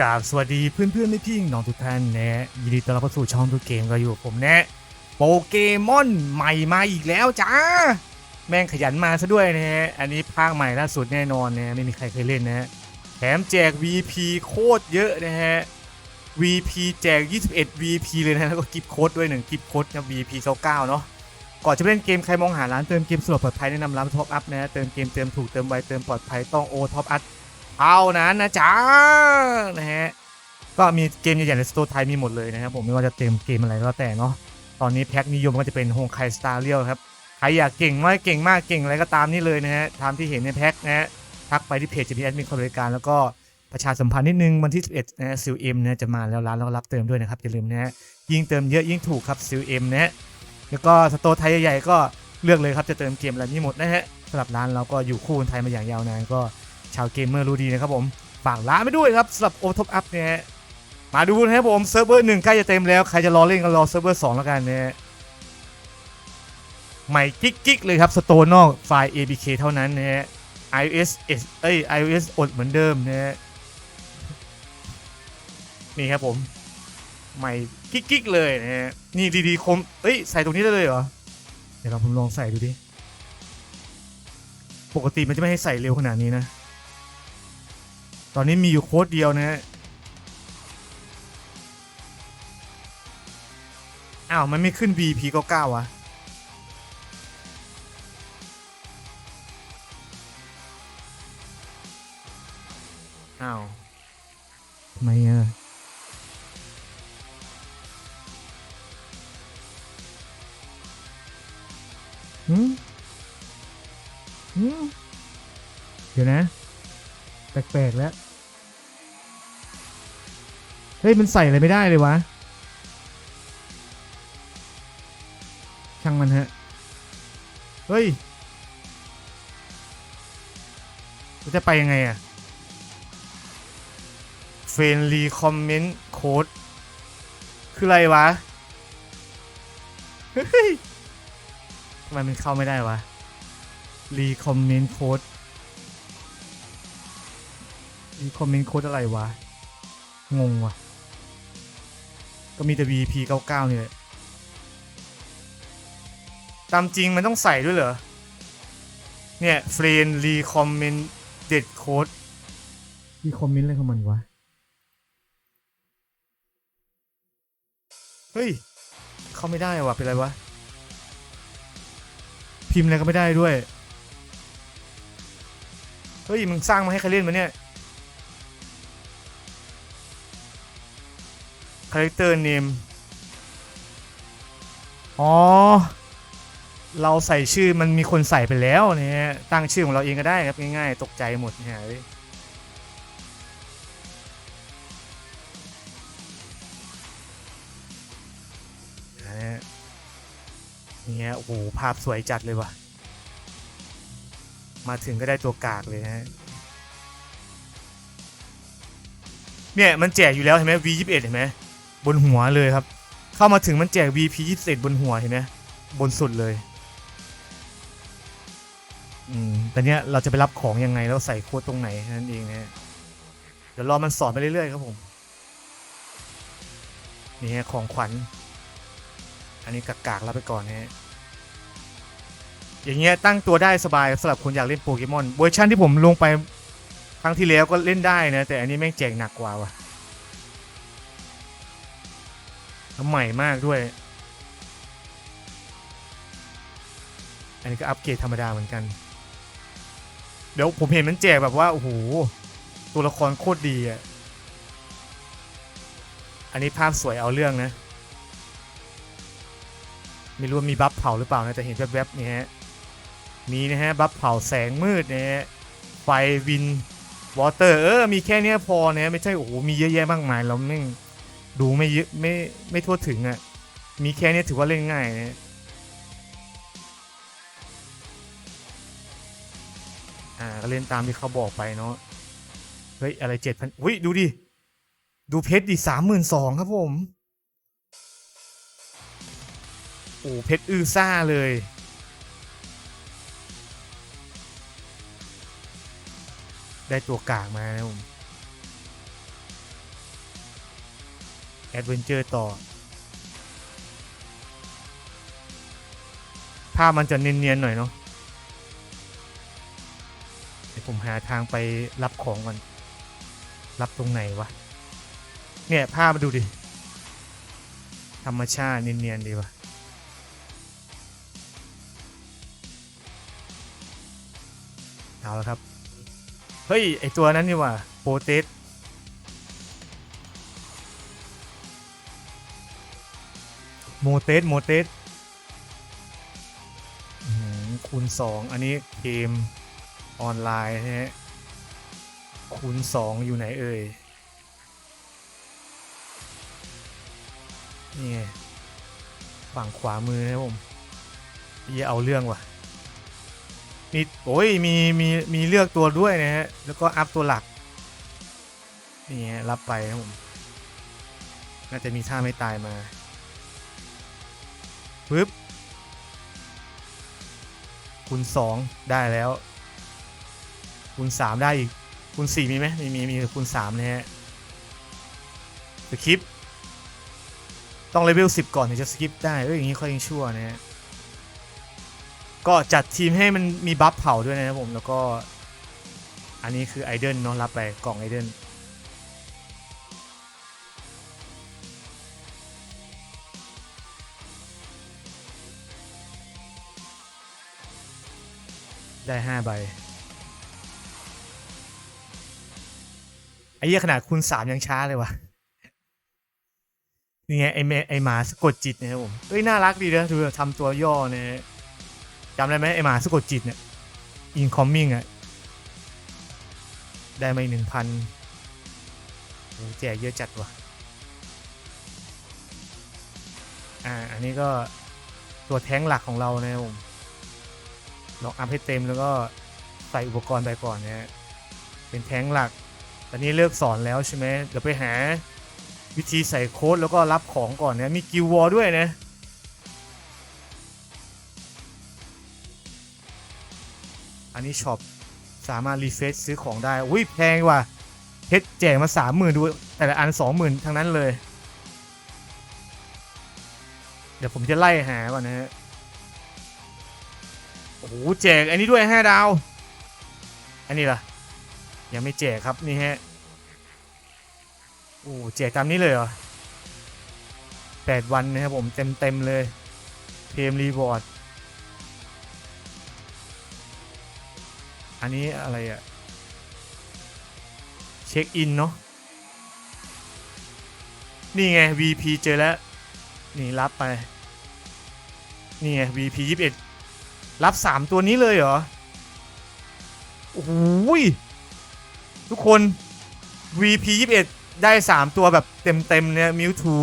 กราบสวัสดีเพื่อนเพื่อนไม่พี่น้องทุกท่านนะยินดีต้อนรับเข้าสู่ช่องตัวเกมก็อยู่กับผมแนะโปเกมอนใหม่มาอีกแล้วจ้าแม่งขยันมาซะด้วยนะฮะอันนี้ภาคใหม่ล่าสุดแน่นอนนะไม่มีใครเคยเล่นนะแถมแจก VP โคตรเยอะนะฮะ VP แจก 21 VP เลยนะแล้วก็กิฟต์โค้ดด้วยหนึ่งกิฟต์โค้ดนะ VP 29เนาะก่อนจะเล่นเกมใครมองหาร้านเติมเกมสะดวกปลอดภัยแนะนำร้านท็อปอัพนะฮะเติมเกมเติมถูกเติมไวเติมปลอดภัยต้องโอท็อปอัพ เท่านั้นนะจ๊ะนะฮะก็มีเกมใหญ่ๆในสตร์ไทยมีหมดเลยนะครับผมไม่ว่าจะเต็มเกมอะไรก็แล้วแต่เนาะตอนนี้แพ็คนิยมก็จะเป็นโฮงไคสตาร์เรียลครับใครอยากเก่งมากเก่งมากเก่งอะไรก็ตามนี่เลยนะฮะตามที่เห็นในแพ็คนะฮะทักไปที่เพจจะมีแอดมินคอยบริการแล้วก็ประชาสัมพันธ์นิดนึงวันที่ 11นะซิลเอ็มนะจะมาแล้วร้านแล้วก็รับเติมด้วยนะครับอย่าลืมนะฮะยิ่งเติมเยอะยิ่งถูกครับซิลเอ็มนะฮะแล้วก็สโตร์ไทยใหญ่ๆก็เลือกเลยครับจะเติมเกมอะไรนี่หมดนะฮะสำหรับร้านเราก็อยู่คู่คนไทยมาอย่างยาวนานก็ ชาวเกมเมอร์รู้ดีนะครับผมฝากร้านไปด้วยครับสำหรับโอท็อปอัพเนี่ยมาดูนะครับผมเซิร์ฟเวอร์หนึ่งใกล้จะเต็มแล้วใครจะรอเล่นก็รอเซิร์ฟเวอร์สองแล้วกันเนะฮะใหม่กิ๊กๆเลยครับสโตนนอกไฟล์ ABK เท่านั้นนะฮะ iOS เอ้ย iOS อดเหมือนเดิมนะฮะนี่ครับผมใหม่กิ๊กๆเลยนะฮะนี่ดีๆคมเอ้ยใส่ตรงนี้ได้เลยเหรอ เดี๋ยวเราผมลองใส่ดูดิ ปกติมันจะไม่ให้ใส่เร็วขนาดนี้นะ ตอนนี้มีอยู่โค้ดเดียวนะฮะอ้าว มันไม่ขึ้น VP 99 วะอ้าวทำไมอะหืมหืมเดี๋ยวนะ แปลกๆแล้ว เฮ้ย มันใส่อะไรไม่ได้เลยวะ ช่างมันฮะ เฮ้ยจะไปยังไงอะเฟนลีคอมเมนต์โค้ดคืออะไรวะ เฮ้ยทำไมมันเข้าไม่ได้วะรีคอมเมนต์โค้ด รีคอมเมนต์โค้ดอะไรวะ งงว่ะก็มีแต่ VP 99นี่แหละตามจริงมันต้องใส่ด้วยเหรอ เนี่ยเฟรนรีคอมเมนต์เด็ดโค้ดรีคอมเมนต์อะไรของมันวะ เฮ้ย เข้าไม่ได้ว่ะเป็นไรวะ พิมพ์อะไรก็ไม่ได้ด้วย เฮ้ย มึงสร้างมาให้ใครเล่นมาเนี่ย character name อ๋อ เราใส่ชื่อมันมีคนใส่ไปแล้วเนี่ยตั้งชื่อของเราเองก็ได้ครับง่ายๆ ตกใจหมดเนี่ยเฮ้ยนะฮะเนี่ยโอ้โหภาพสวยจัดเลยว่ะ มาถึงก็ได้ตัวกากเลยนะฮะเนี่ย มันแจกอยู่แล้วเห็นไหม V21 เห็นไหม บนหัวเลยครับ เข้ามาถึงมันแจก VP21 บนหัวเห็นไหมบนสุดเลยอืมแต่เนี้ยเราจะไปรับของยังไงแล้วใส่โค้ดตรงไหนนั่นเองนะเดี๋ยวรอมันสอนไปเรื่อยๆครับผมนี่ฮะของขวัญ อันนี้กากๆรับไปก่อนนะฮะอย่างเงี้ยตั้งตัวได้สบายสำหรับคนอยากเล่นโปเกมอนเวอร์ชันที่ผมลงไปครั้งที่แล้วก็เล่นได้นะ แต่อันนี้แม่งแจกหนักกว่าว่ะ แล้วใหม่มากด้วย อันนี้ก็อัปเกรดธรรมดาเหมือนกัน เดี๋ยวผมเห็นมันแจกแบบว่า โอ้โห ตัวละครโคตรดีอะ อันนี้ภาพสวยเอาเรื่องนะ ไม่รู้มีบัฟเผาหรือเปล่านะแต่เห็นแวบๆนี่ฮะมีนะฮะบัฟเผาแสงมืดนะฮะไฟวินวอเตอร์เออ มีแค่นี้พอนะไม่ใช่ โอ้โห มีเยอะแยะมากมายเราไม่ ดูไม่เยอะไม่ไม่ทั่วถึงอะ่ะ มีแค่นี้ถือว่าเล่นง่ายนะอ่าก็เล่นตามที่เขาบอกไปเนาะ เฮ้ย อะไรเจ็ดพันอุ้ย ดูดิ ดูเพชรดิสามหมื่นสองครับผม โอ้เพชรอือซ่าเลยได้ตัวกลางมานะผม แอดเวนเจอร์ต่อ ภาพมันจะเนียนๆหน่อยเนาะเดี๋ยวผมหาทางไปรับของก่อน รับตรงไหนวะ เนี่ยภาพมาดูดิ ธรรมชาติเนียนๆดีวะเอาแล้วครับ เฮ้ย ไอตัวนั้นนี่ว่ะโปเตส โมเตสโมเตสคูณสองอันนี้เกมออนไลน์นะฮะคูณสองอยู่ไหนเอ่ยนี่ไงฝั่งขวามือนะผมอย่าเอาเรื่องว่ะมีโอ้ยมีมีมีเลือกตัวด้วยนะฮะแล้วก็อัพตัวหลักนี่ฮะรับไปนะผมน่าจะมีท่าไม่ตายมา ปึ๊บคูณสองได้แล้วคูณสามได้อีกคูณสี่มีไหมมีมีมีแต่คูณสามนะฮะสคริปต์ต้องเลเวล10 ก่อนถึงจะสกิปได้เอ้ยอย่างนี้ค่อยยังชั่วนะฮะก็จัดทีมให้มันมีบัฟเผาด้วยนะครับผมแล้วก็อันนี้คือไอเดนเนาะรับไปกล่องไอเดน ได้5ใบไอ้เหี้ยขนาดคูณ3ยังช้าเลยวะนี่ไงไอเมไอหมาสะกดจิตนะครับผมเอ้ยน่ารักดีนะดูทำตัวย่อเนี่ยจำได้ไหมไอหมาสะกดจิตเนี่ยอินคอมมิ่งอะได้มาหนึ่งพันแจกเยอะจัดว่ะ อ่า อันนี้ก็ตัวแท้งหลักของเรานะครับผม ลองอัพให้เต็มแล้วก็ใส่อุปกรณ์ไปก่อนนะฮะเป็นแท้งหลัก ตอนนี้เลิกสอนแล้วใช่ไหมเดี๋ยวไปหาวิธีใส่โค้ดแล้วก็รับของก่อนนะมีกิววอลด้วยนะอันนี้ช็อปสามารถรีเฟซซื้อของได้อุ้ยแพงว่ะเพชรแจกมาสามหมื่นดูแต่ละอันสองหมื่นทั้งนั้นเลย เดี๋ยวผมจะไล่หาก่อนนะฮะ โอ้โหแจกอันนี้ด้วยห้าดาว อันนี้ล่ะ ยังไม่แจกครับนี่ฮะโอ้แจกตามนี้เลยเหรอแปดวันนะครับผมเต็มเต็มเลยเทมรีวอร์ดอันนี้อะไรอะเช็คอินเนาะนี่ไง VP เจอแล้ว นี่รับไป นี่ไง VP 21 รับ 3 ตัวนี้เลยเหรอ โอ้โหยทุกคน VP 21 ได้ 3 ตัวแบบเต็มๆเนี่ยมิวทู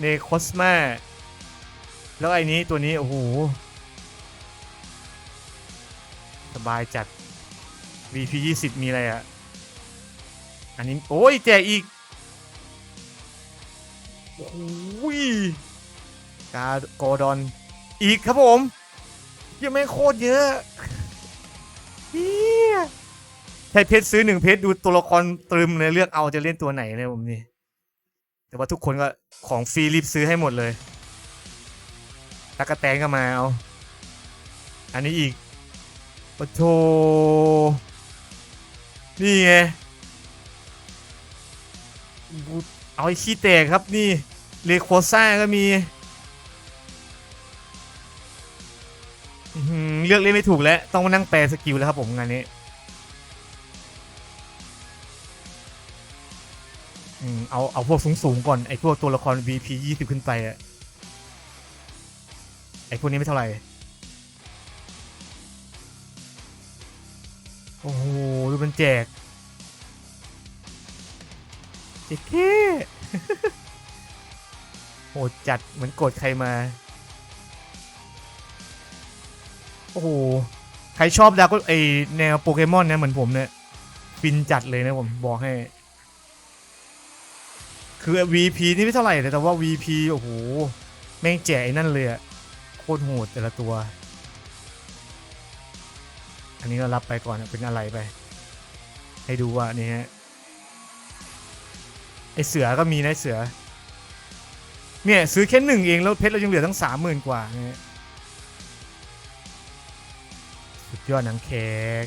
เนโคสมาแล้วไอ้นี้ตัวนี้ โอ้โห สบายจัด VP 20 มีอะไรอะ อันนี้ โอ้ยแจกอีก โอ้ยกาโกดอน อีกครับผมยังไม่โคตรเยอะเฮียใช้เพชรซื้อหนึ่งเพชรดูตัวละครตรึมเลยเลือกเอาจะเล่นตัวไหนเนี่ยผมนี่ แต่ว่าทุกคนก็ของฟรีรีบซื้อให้หมดเลยตะกะแตนก็มาเอา อันนี้อีกปะโทนี่ไงเอาไอ้ขี้แตกครับนี่เลโคซ่าก็มี เลือกเล่นไม่ถูกแล้ว ต้องมานั่งแปลสกิลแล้วครับผมงานนี้อเอาเอาพวกสูงๆก่อน ไอ้พวกตัวละคร VP 20 ขึ้นไปอะไอ้พวกนี้ไม่เท่าไหร่ โอ้โห ดูมันแจกเจ๊แค่โหดจัดเหมือนโกรธใครมา โอ้โห ใครชอบดาก็ไอแนวโปเกมอนเนี่ยเหมือนผมเนี่ยฟินจัดเลยนะผมบอกให้ คือ VP นี่ไม่เท่าไหร่แต่ว่า VP โอ้โห แม่งแจกไอ้นั่นเลยอะโคตรโหดแต่ละตัว อันนี้ก็รับไปก่อนเป็นอะไรไป ให้ดูว่านี่ฮะไอเสือก็มีนะเสือ เนี่ย ซื้อแค่หนึ่งเองแล้วเพชรเรายังเหลือตั้งสามหมื่นกว่าเนี่ย สุดยอดหนังแขก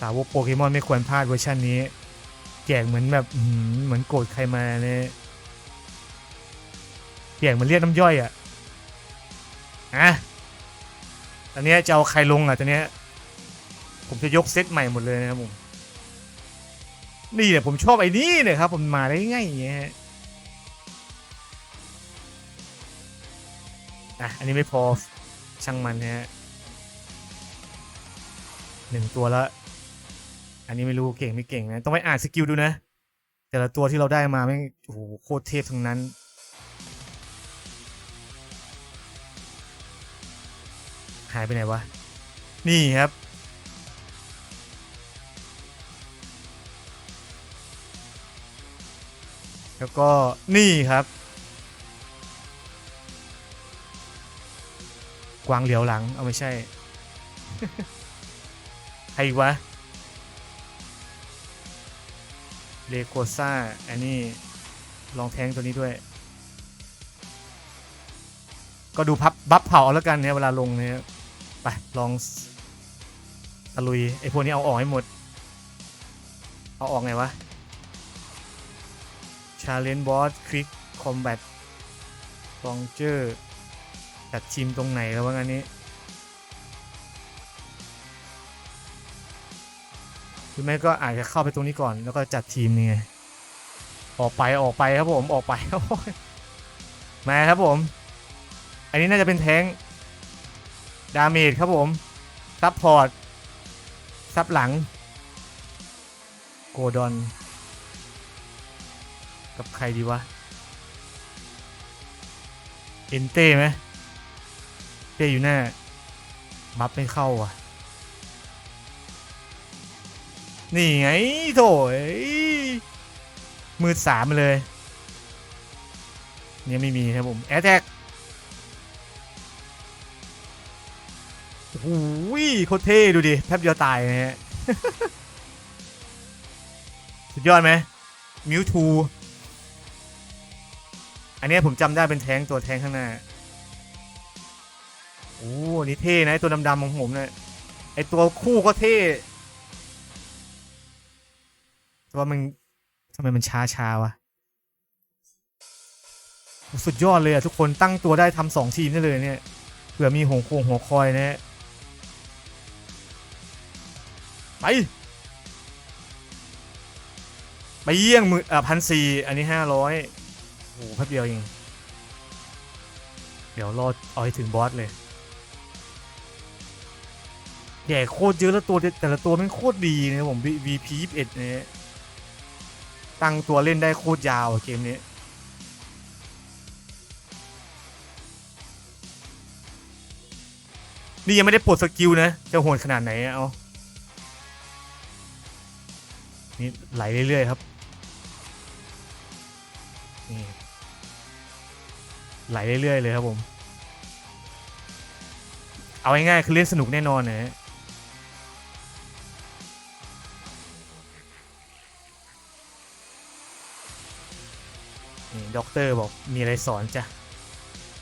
สาวกโปเกมอนไม่ควรพลาดเวอร์ชันนี้ แจกเหมือนแบบเหมือนโกรธใครมาเนี่ยแจกเหมือนเรียกน้ำย่อยอะอะตอนนี้จะเอาใครลงอะตอนนี้ผมจะยกเซตใหม่หมดเลยนะครับผมนี่เนี่ยผมชอบไอ้นี่เนี่ยครับผมมาได้ง่ายอย่างเงี้ยฮะอะอันนี้ไม่พอช่างมันนะฮะ หนึ่งตัวละอันนี้ไม่รู้เก่งไม่เก่งนะ ต้องไปอ่านสกิลดูนะ แต่ละตัวที่เราได้มาไม่งโอ้โหโคตรเทพทั้งนั้นหายไปไหนวะ นี่ครับ แล้วก็นี่ครับ กวางเหลียวหลัง เอาไม่ใช่ รอีกวะเลโกซ่าอันนี้ลองแทงตัวนี้ด้วย ก็ดูพับบัฟเผาเอาแล้วกันเนี่ยเวลาลงเนี่ยไปลองตะลุยไอพวกนี้เอาออกให้หมด เอาออกไงวะ Challenge Boss Quick Combat Launcher จัดทีมตรงไหนแล้ววะงานนี้ รือไม่ก็อาจจะเข้าไปตรงนี้ก่อน แล้วก็จัดทีมนี่ไงออกไปออกไปครับผมออกไปมมาครับผม อันนี้น่าจะเป็นแทงดาเมจครับผมซับพอร์ตซับหลัง โกดอน กับใครดีวะ เอ็นเต้ไหมเต้อยู่หน้า บัฟไม่เข้าอะ นี่ไงโถยมือสามเลย เนี่ยไม่มีครับผม แอ t แทกโอ้โหโคตรเท่ดูดิแทบเดียวตายนะฮะ สุดยอดไหมมิวทูอันนี้ผมจำได้เป็นแทงตัวแทงข้างหน้า โอ้นี่เท่นะตัวดำๆของผมเนี่ยไอตัวคู่ก็เท่ ว่ามันทำไมมันช้าช้าวะสุดยอดเลยอะทุกคนตั้งตัวได้ทำสองทีมได้เลยเนี่ยเผื่อมีหัวโคงหัวคอยนะฮะไปไปเยี่ยงมืออะพันสี่อันนี้ห้าร้อยโอ้โหแป๊บเดียวเองเดี๋ยวรอเอาให้ถึงบอสเลยแย่โคตรเยอะแล้วตัวแต่ละตัวมันโคตรดีนะครับผม VP 21เนี่ย ตั้งตัวเล่นได้โคตรยาวเกมนี้ นี่ยังไม่ได้ปลดสกิลนะ จะโหดขนาดไหนเอานี่ไหลเรื่อยๆครับนี่ไหลเรื่อยๆเลยครับผม เอาง่ายๆคือเล่นสนุกแน่นอนนะ ด็อกเตอร์บอกมีอะไรสอนจ้ะ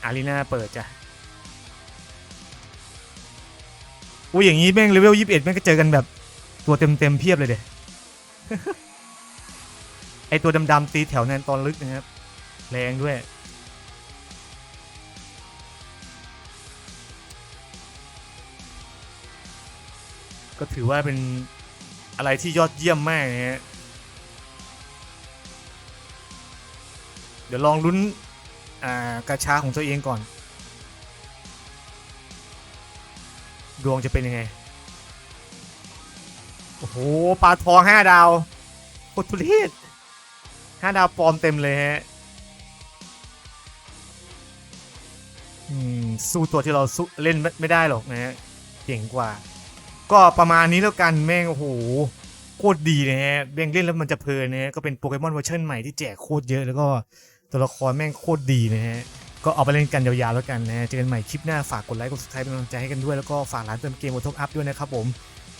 อารีนาเปิดจ้ะอุ้อย่างนี้แม่งเลเวล21แม่งก็เจอกันแบบตัวเต็มๆเพียบเลยเด็ไอตัวดำๆตีแถวแนนตอนลึกนะครับ แรงด้วย ก็ถือว่าเป็นอะไรที่ยอดเยี่ยมมากนะฮะ เดี๋ยวลองลุ้นอ่ากระชาของตัวเองก่อน ดวงจะเป็นยังไง โอ้โหปลาทองห้าดาวโคตรทุเรศห้าดาวปลอมเต็มเลยฮะสู้ตัวที่เราเล่นไม่ไม่ได้หรอกนะฮะเก่งกว่า ก็ประมาณนี้แล้วกันแม่งโอ้โหโคตรดีนะฮะเบ่งเล่นแล้วมันจะเพลินนะฮะก็เป็นโปเกมอนเวอร์ชันใหม่ที่แจกโคตรเยอะแล้วก็ ตัวละครแม่งโคตรดีนะฮะก็เอาไปเล่นกันยาวๆแล้วกันนะเจอกันใหม่คลิปหน้าฝากกดไลค์กด subscribe เป็นกำลังใจให้กันด้วยแล้วก็ฝากร้านเติมเกมโอท็อปอัพด้วยนะครับผม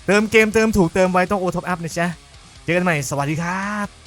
เติมเกมเติมถูกเติมไว้ต้องโอท็อปอัพนะจ๊ะเจอกันใหม่สวัสดีครับ